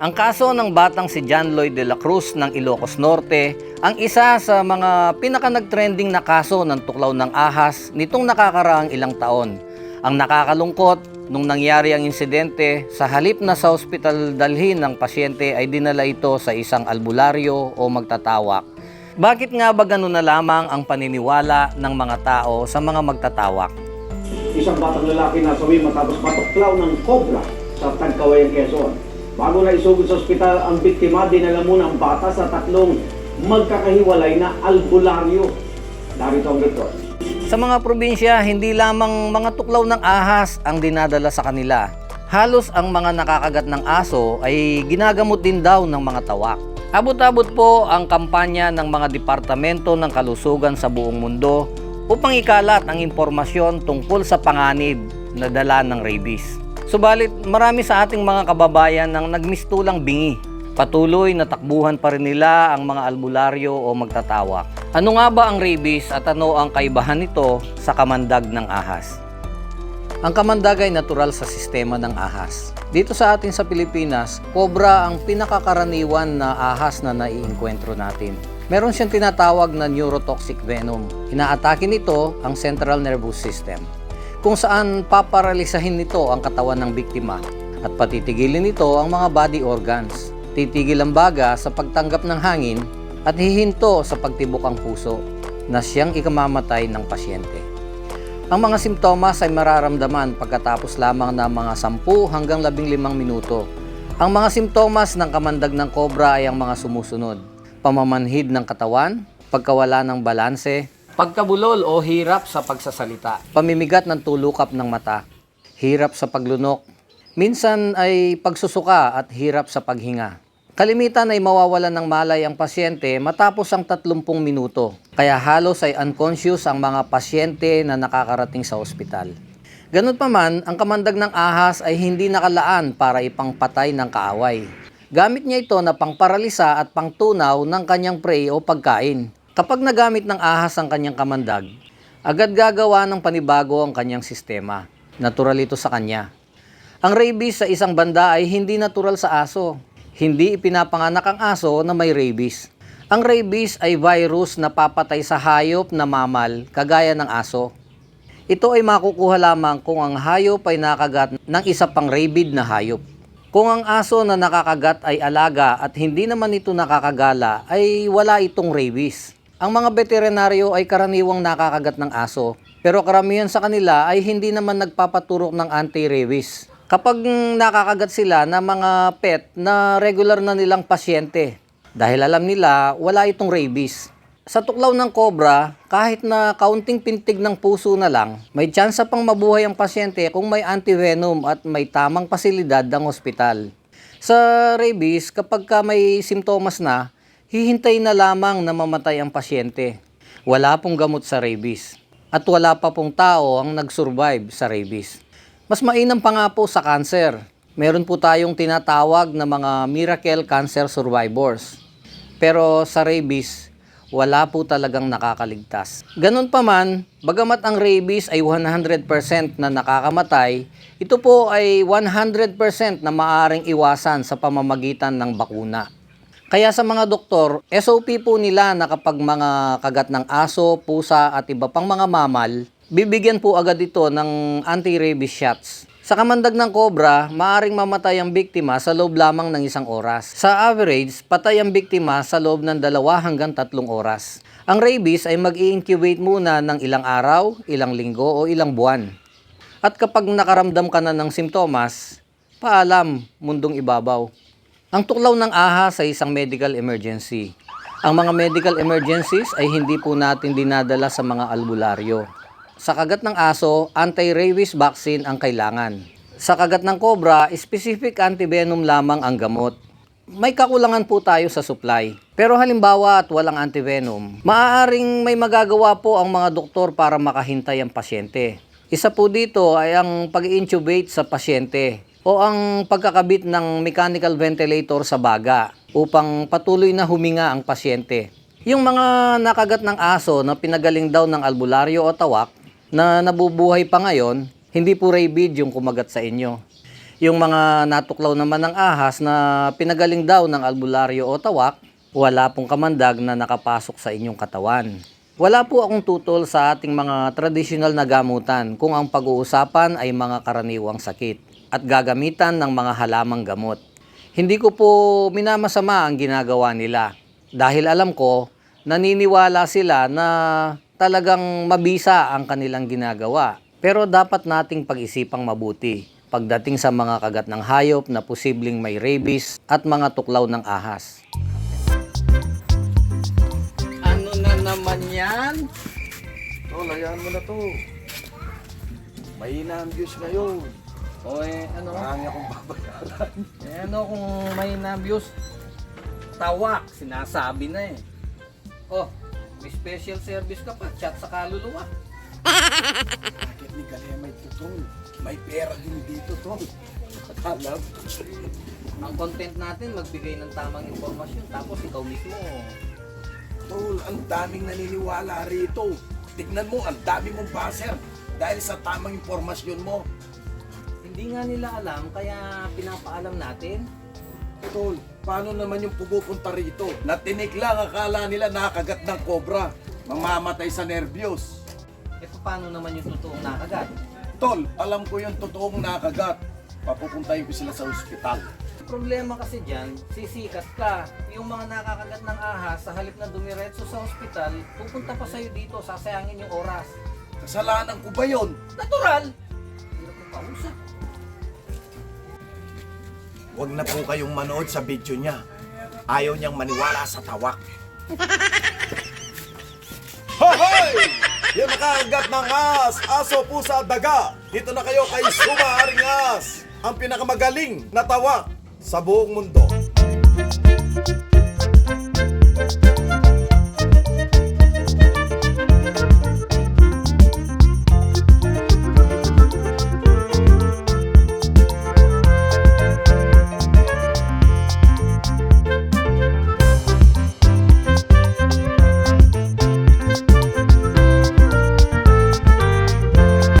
Ang kaso ng batang si John Lloyd de la Cruz ng Ilocos Norte ang isa sa mga pinaka nag-trending na kaso ng tuklaw ng ahas nitong nakakaraang ilang taon. Ang nakakalungkot, nung nangyari ang insidente, sa halip na sa ospital dalhin ng pasyente ay dinala ito sa isang albularyo o magtatawak. Bakit nga ba ganun na lamang ang paniniwala ng mga tao sa mga magtatawak? Isang batang lalaki na sawi matapos matuklaw ng cobra sa Tagkawayan, Quezon. Bago na isugod sa ospital ang biktima, dinala muna ang bata sa tatlong magkakahiwalay na albularyo. Darito ang report. Sa mga probinsya, hindi lamang mga tuklaw ng ahas ang dinadala sa kanila. Halos ang mga nakakagat ng aso ay ginagamot din daw ng mga tawak. Abot-abot po ang kampanya ng mga departamento ng kalusugan sa buong mundo upang ikalat ang impormasyon tungkol sa panganib na dala ng rabies. Subalit, marami sa ating mga kababayan ang nagmistulang bingi Patuloy na takbuhan pa rin nila ang mga albularyo o magtatawak. Ano nga ba ang rabies at ano ang kaibahan nito sa kamandag ng ahas? Ang kamandag ay natural sa sistema ng ahas. Dito sa atin sa Pilipinas, cobra ang pinakakaraniwan na ahas na naiinkwentro natin. Meron siyang tinatawag na neurotoxic venom. Inaatake nito ang central nervous system kung saan paparalisahin nito ang katawan ng biktima at patitigilin nito ang mga body organs. Titigil ang baga sa pagtanggap ng hangin at hihinto sa pagtibok ang puso na siyang ikamamatay ng pasyente. Ang mga simptomas ay mararamdaman pagkatapos lamang ng mga 10 hanggang 15 minuto. Ang mga simptomas ng kamandag ng kobra ay ang mga sumusunod. Pamamanhid ng katawan, pagkawala ng balanse, pagkabulol o hirap sa pagsasalita, pamimigat ng tulukap ng mata, hirap sa paglunok, minsan ay pagsusuka at hirap sa paghinga. Kalimitan ay mawawalan ng malay ang pasyente matapos ang 30 minuto, kaya halos ay unconscious ang mga pasyente na nakakarating sa ospital. Ganun pa man, ang kamandag ng ahas ay hindi nakalaan para ipangpatay ng kaaway. Gamit niya ito na pangparalisa at pangtunaw ng kanyang prey o pagkain. Kapag nagamit ng ahas ang kanyang kamandag, agad gagawa ng panibago ang kanyang sistema. Natural ito sa kanya. Ang rabies sa isang banda ay hindi natural sa aso. Hindi ipinapanganak ang aso na may rabies. Ang rabies ay virus na papatay sa hayop na mamal, kagaya ng aso. Ito ay makukuha lamang kung ang hayop ay nakagat ng isa pang rabid na hayop. Kung ang aso na nakakagat ay alaga at hindi naman ito nakakagala, ay wala itong rabies. Ang mga veterinaryo ay karaniwang nakakagat ng aso, pero karamihan sa kanila ay hindi naman nagpapaturok ng anti-rabies. Kapag nakakagat sila ng mga pet na regular na nilang pasyente, dahil alam nila wala itong rabies. Sa tuklaw ng cobra, kahit na kaunting pintig ng puso na lang, may tsansa pang mabuhay ang pasyente kung may antivenom at may tamang pasilidad ng ospital. Sa rabies, kapag ka may simptomas na, hihintay na lamang na mamatay ang pasyente. Wala pong gamot sa rabies. At wala pa pong tao ang nag-survive sa rabies. Mas mainam pa nga po sa cancer. Meron po tayong tinatawag na mga miracle cancer survivors. Pero sa rabies, wala po talagang nakakaligtas. Ganun pa man, bagamat ang rabies ay 100% na nakakamatay, ito po ay 100% na maaring iwasan sa pamamagitan ng bakuna. Kaya sa mga doktor, SOP po nila na kapag mga kagat ng aso, pusa at iba pang mga mamal, bibigyan po agad ito ng anti-rabies shots. Sa kamandag ng cobra, maaring mamatay ang biktima sa loob lamang ng isang oras. Sa average, patay ang biktima sa loob ng dalawa hanggang tatlong oras. Ang rabies ay mag incubate muna ng ilang araw, ilang linggo o ilang buwan. At kapag nakaramdam ka na ng simptomas, paalam, mundong ibabaw. Ang tuklaw ng ahas ay isang medical emergency. Ang mga medical emergencies ay hindi po natin dinadala sa mga albularyo. Sa kagat ng aso, anti-rabies vaccine ang kailangan. Sa kagat ng cobra, specific antivenom lamang ang gamot. May kakulangan po tayo sa supply. Pero halimbawa at walang antivenom, maaaring may magagawa po ang mga doktor para makahintay ang pasyente. Isa po dito ay ang pag-intubate sa pasyente o ang pagkakabit ng mechanical ventilator sa baga upang patuloy na huminga ang pasyente. Yung mga nakagat ng aso na pinagaling daw ng albularyo o tawak na nabubuhay pa ngayon, hindi po rabid yung kumagat sa inyo. Yung mga natuklaw naman ng ahas na pinagaling daw ng albularyo o tawak, wala pong kamandag na nakapasok sa inyong katawan. Wala po akong tutol sa ating mga tradisyonal na gamutan kung ang pag-uusapan ay mga karaniwang sakit at gagamitan ng mga halamang gamot. Hindi ko po minamasama ang ginagawa nila dahil alam ko naniniwala sila na talagang mabisa ang kanilang ginagawa. Pero dapat nating pag-isipang mabuti pagdating sa mga kagat ng hayop na posibleng may rabies at mga tuklaw ng ahas. Ano na naman yan? Tol, hayaan mo na to. Mahina ang views ngayon. O eh, ano? Marami akong babayaran. Eh, ano kung may na-views? Tawak, sinasabi na eh. Oh, may special service ka pa, chat sa kaluluwa. Bakit ni Galema ito, Tol? May pera din dito, Tol. Alam. Ang content natin, magbigay ng tamang informasyon, tapos ikaw mismo, Tol, ang daming naniniwala rito. Tignan mo, ang dami mong baser. Dahil sa tamang impormasyon mo. Hindi nga nila alam, kaya pinapaalam natin. Tol, paano naman yung pupupunta rito? Natinig lang, akala nila nakagat ng kobra. Mamamatay sa nervyos. Eh, paano naman yung totoong nakagat? Tol, alam ko yung totoong nakagat. Papupuntahin ko sila sa ospital. Problema kasi dyan, sisikat ka. Yung mga nakakagat ng ahas, sa halip na dumiretso sa ospital, pupunta pa sa'yo dito, sasayangin yung oras. Kasalanan ko ba yun? Natural! Hirap mo pausap. Huwag na po kayong manood sa video niya. Ayaw niyang maniwala sa tawak. Hoy! Yung nakakagat ng as, aso, pusa, daga. Dito na kayo kay Suma Aringas, ang pinakamagaling na tawak sa buong mundo.